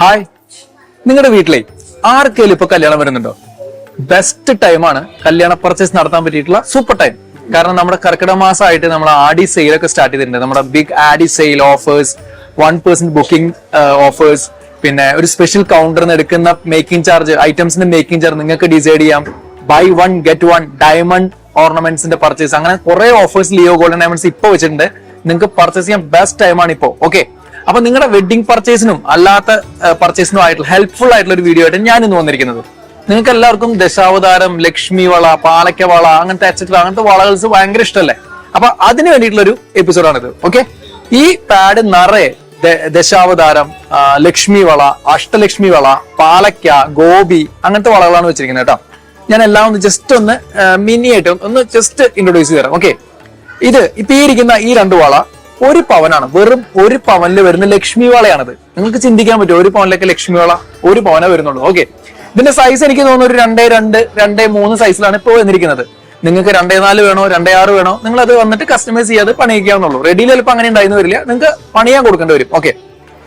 Hi. നിങ്ങളുടെ വീട്ടിലെ ആർക്കെങ്കിലും ഇപ്പൊ കല്യാണം വരുന്നുണ്ടോ? ബെസ്റ്റ് ടൈമാണ് കല്യാണ പർച്ചേസ് നടത്താൻ പറ്റിയിട്ടുള്ള സൂപ്പർ ടൈം കാരണം നമ്മുടെ കർക്കിടക മാസമായിട്ട് നമ്മൾ ആഡി സെയിൽ ഒക്കെ സ്റ്റാർട്ട് ചെയ്തിട്ടുണ്ട്. നമ്മുടെ big Aadi sale offers one percent booking offers പിന്നെ ഒരു സ്പെഷ്യൽ കൗണ്ടറിന് എടുക്കുന്ന മേക്കിംഗ് ചാർജ് ഐറ്റംസിന്റെ മേക്കിംഗ് ചാർജ് നിങ്ങൾക്ക് ഡിസൈഡ് ചെയ്യാം. Buy one get one diamond ഓർണമെന്റ്സിന്റെ purchase അങ്ങനെ കുറെ ഓഫേഴ്സ് ലിയോ ഗോൾഡൻ ഡയമണ്ട്സ് ഇപ്പൊ വെച്ചിട്ടുണ്ട്. നിങ്ങൾക്ക് പർച്ചേസ് ചെയ്യാൻ ബെസ്റ്റ് ടൈമാണ് ഇപ്പോ. ഓക്കെ അപ്പൊ നിങ്ങളുടെ വെഡിങ് പർച്ചേസിനും അല്ലാത്ത പർച്ചേസിനും ആയിട്ടുള്ള ഹെൽപ്ഫുൾ ആയിട്ടുള്ള ഒരു വീഡിയോ ആയിട്ട് ഞാൻ ഇന്ന് വന്നിരിക്കുന്നത്. നിങ്ങൾക്ക് എല്ലാവർക്കും ദശാവതാരം ലക്ഷ്മി വള പാലക്ക വള അങ്ങനത്തെ എക്സെട്ര അങ്ങനത്തെ വളകൾസ് ഭയങ്കര ഇഷ്ടമല്ലേ അപ്പൊ അതിന് വേണ്ടിയിട്ടുള്ള ഒരു എപ്പിസോഡാണിത് ഓക്കെ ഈ പാഡ് നിറയെ ദശാവതാരം ലക്ഷ്മി വള അഷ്ടലക്ഷ്മി വള പാലക്ക ഗോപി അങ്ങനത്തെ വളകളാണ് വെച്ചിരിക്കുന്നത് കേട്ടോ. ഞാൻ എല്ലാം ഒന്ന് ജസ്റ്റ് ഒന്ന് മിനി ആയിട്ട് ഒന്ന് ജസ്റ്റ് ഇൻട്രൊഡ്യൂസ് ചെയ്ത് തരാം ഓക്കെ ഇത് ഇപ്പൊ ഈ ഇരിക്കുന്ന ഈ രണ്ട് വള ഒരു പവനാണ്. വെറും ഒരു പവനിൽ വരുന്ന ലക്ഷ്മി വളയാണത് നിങ്ങൾക്ക് ചിന്തിക്കാൻ പറ്റും ഒരു പവനിലേക്ക് ലക്ഷ്മി വള ഒരു പവന വരുന്നുള്ളൂ. ഓക്കെ. ഇതിന്റെ സൈസ് എനിക്ക് തോന്നുന്നു ഒരു രണ്ടേ രണ്ട് രണ്ടേ മൂന്ന് സൈസിലാണ് ഇപ്പോൾ വന്നിരിക്കുന്നത്. നിങ്ങൾക്ക് രണ്ടേ നാല് വേണോ രണ്ടേ ആറ് വേണോ? നിങ്ങൾ അത് വന്നിട്ട് കസ്റ്റമൈസ് ചെയ്യാതെ പണിയിക്കാവുന്നുള്ളൂ. റെഡിയിൽ ചിലപ്പോൾ അങ്ങനെ ഉണ്ടായിരുന്നു വരില്ല. നിങ്ങൾക്ക് പണിയാൻ കൊടുക്കേണ്ടി വരും. ഓക്കെ.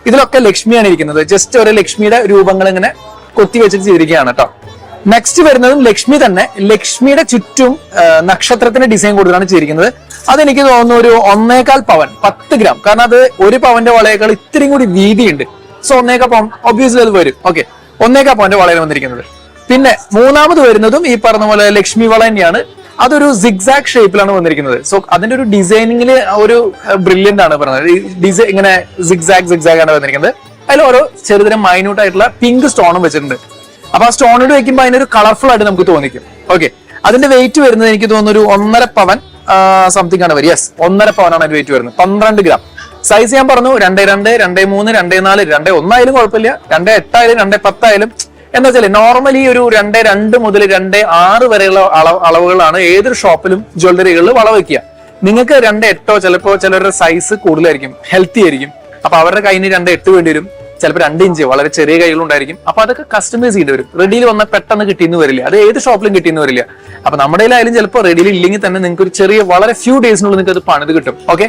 ഇതിലൊക്കെ ലക്ഷ്മിയാണ് ഇരിക്കുന്നത്. ജസ്റ്റ് ഒരു ലക്ഷ്മിയുടെ രൂപങ്ങൾ ഇങ്ങനെ കൊത്തി വെച്ചിട്ട് ചെയ്തിരിക്കുകയാണ് കേട്ടോ നെക്സ്റ്റ് വരുന്നതും ലക്ഷ്മി തന്നെ. ലക്ഷ്മിയുടെ ചുറ്റും നക്ഷത്രത്തിന്റെ ഡിസൈൻ കൊടുത്താണ് ചെയ്തിരിക്കുന്നത്. അതെനിക്ക് തോന്നുന്നു ഒരു ഒന്നേകാൽ പവൻ പത്ത് ഗ്രാം. കാരണം അത് ഒരു പവന്റെ വളയേക്കാൾ ഇത്രയും കൂടി വീതിയുണ്ട്. സോ ഒന്നേകാൽ പവൻ ഒബ്വിയസ്ലി അത് വരും. ഓക്കെ ഒന്നേക്കാൽ പവന്റെ വളയാണ് വന്നിരിക്കുന്നത്. പിന്നെ മൂന്നാമത് വരുന്നതും ഈ പറഞ്ഞ പോലെ ലക്ഷ്മി വള തന്നെയാണ്. അതൊരു സിഗ്സാക് ഷേപ്പിലാണ് വന്നിരിക്കുന്നത്. സോ അതിന്റെ ഒരു ഡിസൈനിങ്ങിൽ ഒരു ബ്രില്യന്റ് ആണ് ഈ ഡിസൈൻ ഇങ്ങനെ സിഗ്സാക് സിഗ്സാക് ആണ് വന്നിരിക്കുന്നത്. അതിൽ ഓരോ ചെറുതരം മൈന്യൂട്ട് ആയിട്ടുള്ള പിങ്ക് സ്റ്റോണും വെച്ചിട്ടുണ്ട്. അപ്പൊ ആ സ്റ്റോണിട്ട് വെക്കുമ്പോൾ അതിനൊരു കളർഫുൾ ആയിട്ട് നമുക്ക് തോന്നിക്കും. ഓക്കെ അതിന്റെ വെയിറ്റ് വരുന്നത് എനിക്ക് തോന്നുന്നു ഒരു ഒന്നര പവൻ സംതിങ് ആണ് വരിക. യെസ് ഒന്നര പവനാണ് അതിന്റെ വെയിറ്റ് വരുന്നത്. പന്ത്രണ്ട് ഗ്രാം സൈസ് ഞാൻ പറഞ്ഞു രണ്ടേ രണ്ട് രണ്ടേ മൂന്ന് രണ്ടേ നാല് രണ്ടേ ഒന്നായാലും കുഴപ്പമില്ല. രണ്ടേ എട്ടായാലും രണ്ടേ പത്തായാലും. എന്താ വെച്ചാൽ നോർമലി ഒരു രണ്ടേ രണ്ട് മുതൽ രണ്ടേ ആറ് വരെയുള്ള അളവ് അളവുകളാണ് ഏതൊരു ഷോപ്പിലും ജ്വല്ലറികളിൽ വള വയ്ക്കുക നിങ്ങൾക്ക് രണ്ട് എട്ടോ ചിലപ്പോ ചിലരുടെ സൈസ് കൂടുതലായിരിക്കും ഹെൽത്തി ആയിരിക്കും. അപ്പൊ അവരുടെ കയ്യിൽ രണ്ട് എട്ട് വേണ്ടി വരും. ചിലപ്പോൾ രണ്ട് ഇഞ്ച് വളരെ ചെറിയ കൈകളുണ്ടായിരിക്കും അപ്പൊ അതൊക്കെ കസ്റ്റമൈസ് ചെയ്ത് വരും. റെഡിയിൽ വന്നാൽ പെട്ടെന്ന് കിട്ടിയെന്ന് വരില്ല. അത് ഏത് ഷോപ്പിലും കിട്ടിയെന്ന് വരില്ല. അപ്പൊ നമ്മുടെ ആയാലും ചിലപ്പോൾ റെഡിയിൽ ഇല്ലെങ്കിൽ തന്നെ നിങ്ങൾക്ക് ഒരു ചെറിയ വളരെ ഫ്യൂ ഡേയ്സിനുള്ളിൽ നിങ്ങൾക്ക് അത് പണിത് കിട്ടും. ഓക്കെ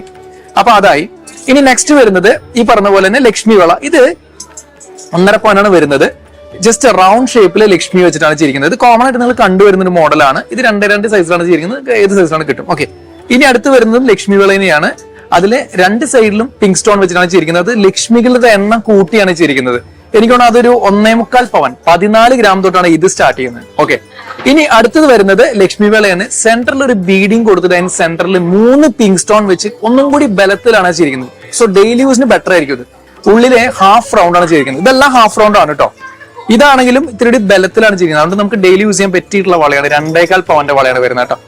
അപ്പൊ അതായി. ഇനി നെക്സ്റ്റ് വരുന്നത് ഈ പറഞ്ഞ പോലെ തന്നെ ലക്ഷ്മി വള. ഇത് ഒന്നര പോയിന്റാണ് വരുന്നത്. ജസ്റ്റ് റൗണ്ട് ഷേപ്പിൽ ലക്ഷ്മി വെച്ചിട്ടാണ് ചെയ്തിരിക്കുന്നത് ഇത് കോമൺ ആയിട്ട് നിങ്ങൾ കണ്ടുവരുന്ന ഒരു മോഡലാണ് ഇത് രണ്ട് രണ്ട് സൈസിലാണ് ചെയ്തിരിക്കുന്നത് ഏത് സൈസിലാണ് കിട്ടും? ഓക്കെ ഇനി അടുത്ത് വരുന്നതും ലക്ഷ്മി വിളനെയാണ്. അതിലെ രണ്ട് സൈഡിലും പിങ്ക് സ്റ്റോൺ വെച്ചിട്ടാണ് ചെയ്തിരിക്കുന്നത് ലക്ഷ്മികളുടെ എണ്ണം കൂട്ടിയാണ് ചെയ്തിരിക്കുന്നത് എനിക്ക് അതൊരു ഒന്നേ മുക്കാൽ പവൻ. പതിനാല് ഗ്രാം തൊട്ടാണ് ഇത് സ്റ്റാർട്ട് ചെയ്യുന്നത്. ഓക്കെ ഇനി അടുത്തത് വരുന്നത് ലക്ഷ്മി വേളയാണ്. സെന്ററിൽ ഒരു ബീഡിങ് കൊടുത്തിട്ട് അതിന് സെന്ററിൽ മൂന്ന് പിങ്ക് സ്റ്റോൺ വെച്ച് ഒന്നും കൂടി ബലത്തിലാണ് ചെയ്തിരിക്കുന്നത് സോ ഡെയിലി യൂസിന് ബെറ്റർ ആയിരിക്കും ഇത്. ഉള്ളിലെ ഹാഫ് റൗണ്ട് ആണ് ചെയ്തിരിക്കുന്നത് ഇതെല്ലാം ഹാഫ് റൗണ്ട് ആണ് കേട്ടോ ഇതാണെങ്കിലും ഇത്തിരി ബലത്തിലാണ് ചെയ്യുന്നത് അതുകൊണ്ട് നമുക്ക് ഡെയിലി യൂസ് ചെയ്യാൻ പറ്റിയിട്ടുള്ള വളയാണ്. രണ്ടേക്കാൽ പവന്റെ വളയാണ് വരുന്നത് കേട്ടോ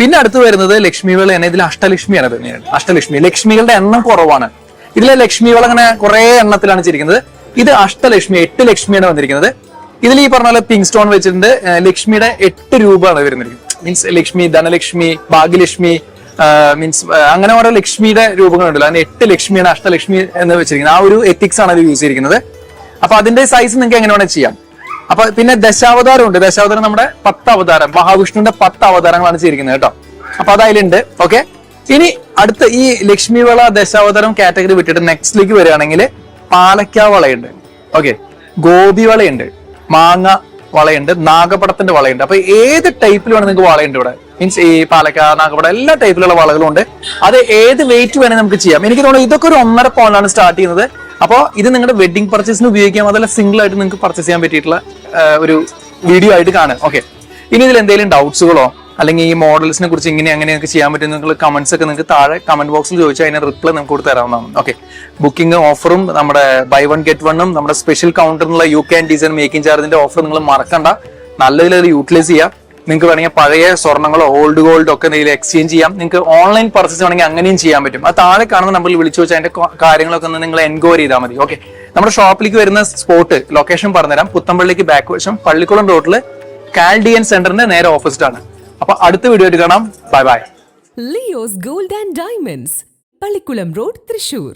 പിന്നെ അടുത്ത് വരുന്നത് ലക്ഷ്മി വിള തന്നെ. ഇതിൽ അഷ്ടലക്ഷ്മിയാണ് പിന്നീട് അഷ്ടലക്ഷ്മി. ലക്ഷ്മികളുടെ എണ്ണം കുറവാണ്. ഇതിലെ ലക്ഷ്മി വള അങ്ങനെ കുറെ എണ്ണത്തിലാണ് ചിരിക്കുന്നത്. ഇത് അഷ്ടലക്ഷ്മി എട്ട് ലക്ഷ്മിയാണ് വന്നിരിക്കുന്നത്. ഇതിൽ ഈ പറഞ്ഞ പോലെ പിങ്ക് സ്റ്റോൺ വെച്ചിട്ടുണ്ട്. ലക്ഷ്മിയുടെ എട്ട് രൂപയാണ് വരുന്നത് മീൻസ് ലക്ഷ്മി ധനലക്ഷ്മി ഭാഗ്യലക്ഷ്മി മീൻസ് അങ്ങനെ ഓരോ ലക്ഷ്മിയുടെ രൂപങ്ങളുണ്ടല്ലോ. അതിന് എട്ട് ലക്ഷ്മിയാണ് അഷ്ടലക്ഷ്മി എന്ന് വെച്ചിരിക്കുന്നത്. ആ ഒരു എത്തിക്സ് ആണ് അത് യൂസ് ചെയ്തിരിക്കുന്നത്. അപ്പൊ അതിന്റെ സൈസ് നിങ്ങൾക്ക് എങ്ങനെ വേണമെങ്കിൽ ചെയ്യാം. അപ്പൊ പിന്നെ ദശാവതാരം ഉണ്ട്. ദശാവതാരം നമ്മുടെ പത്ത് അവതാരം മഹാവിഷ്ണുവിന്റെ പത്ത് അവതാരങ്ങളാണ് ചെയ്തിരിക്കുന്നത് കേട്ടോ. അപ്പൊ അത് അതിലുണ്ട് ഓക്കെ? ഇനി അടുത്ത ഈ ലക്ഷ്മിവള ദശാവതാരം കാറ്റഗറി വിട്ടിട്ട് നെക്സ്റ്റിലേക്ക് വരികയാണെങ്കിൽ പാലക്ക വളയുണ്ട് ഓക്കെ? ഗോപി വളയുണ്ട് മാങ്ങ വളയുണ്ട്. നാഗപടത്തിന്റെ വളയുണ്ട്. അപ്പൊ ഏത് ടൈപ്പിൽ വേണം നിങ്ങൾക്ക് വളയുണ്ട് ഇവിടെ. മീൻസ് ഈ പാലക്ക നാഗപടം എല്ലാ ടൈപ്പിലുള്ള വളകളും ഉണ്ട്. അത് ഏത് വെയിറ്റ് വേണമെങ്കിൽ നമുക്ക് ചെയ്യാം. എനിക്ക് തോന്നുന്നു ഇതൊക്കെ ഒരു ഒന്നര പൗണ്ടാണ് സ്റ്റാർട്ട് ചെയ്യുന്നത്. അപ്പോൾ ഇത് നിങ്ങളുടെ വെഡിങ് പർച്ചേസിന് ഉപയോഗിക്കാം. അതല്ല സിംഗിൾ ആയിട്ട് നിങ്ങൾക്ക് പർച്ചേസ് ചെയ്യാൻ പറ്റിയിട്ടുള്ള ഒരു വീഡിയോ ആയിട്ട് കാണാം ഓക്കെ ഇനി ഇതിൽ എന്തെങ്കിലും ഡൗട്ട്സുകളോ അല്ലെങ്കിൽ ഈ മോഡൽസിനെ കുറിച്ച് ഇങ്ങനെ അങ്ങനെയൊക്കെ ചെയ്യാൻ പറ്റും നിങ്ങൾ കമന്റ്സ് ഒക്കെ നിങ്ങൾക്ക് താഴെ കമന്റ് ബോക്സിൽ ചോദിച്ചാൽ അതിന് റിപ്ലൈ നമുക്ക് കൊടുത്ത് തരാവുന്നതാണ്. ഓക്കെ ബുക്കിംഗ് ഓഫറും നമ്മുടെ ബൈ വൺ ഗെറ്റ് വണ്ണും നമ്മുടെ സ്പെഷ്യൽ കൗണ്ടറിനുള്ള യു ആൻഡ് ഡിസൈൻ മേക്കിംഗ് ചാർജിന്റെ ഓഫർ നിങ്ങൾ മറക്കണ്ട. നല്ല രീതിയിൽ യൂട്ടിലൈസ് ചെയ്യാം. നിങ്ങൾക്ക് വേണമെങ്കിൽ പഴയ സ്വർണങ്ങളോ ഓൾഡ് ഗോൾഡോ ഒക്കെ എന്തെങ്കിലും എക്സ്ചേഞ്ച് ചെയ്യാം. നിങ്ങൾക്ക് ഓൺലൈൻ പർച്ചേസ് വേണമെങ്കിൽ അങ്ങനെയും ചെയ്യാൻ പറ്റും. അത് താഴെ കാണുന്ന നമ്പറിൽ വിളിച്ചു വെച്ചാൽ അതിന്റെ കാര്യങ്ങളൊക്കെ ഒന്ന് നിങ്ങൾ എൻക്വയറി ചെയ്താൽ മതി. ഓക്കെ നമ്മുടെ ഷോപ്പിലേക്ക് വരുന്ന സ്പോട്ട് ലൊക്കേഷൻ പറഞ്ഞുതരാം. പുത്തമ്പള്ളിക്ക് ബാക്ക് വശം പള്ളിക്കുളം റോഡിൽ കാൽഡിയൻ സെന്ററിന്റെ നേരെ ഓപ്പോസിറ്റാണ് അപ്പൊ അടുത്ത വീഡിയോ കാണാം. Bye bye Leo's gold and diamonds Pallikkulam road Thrissur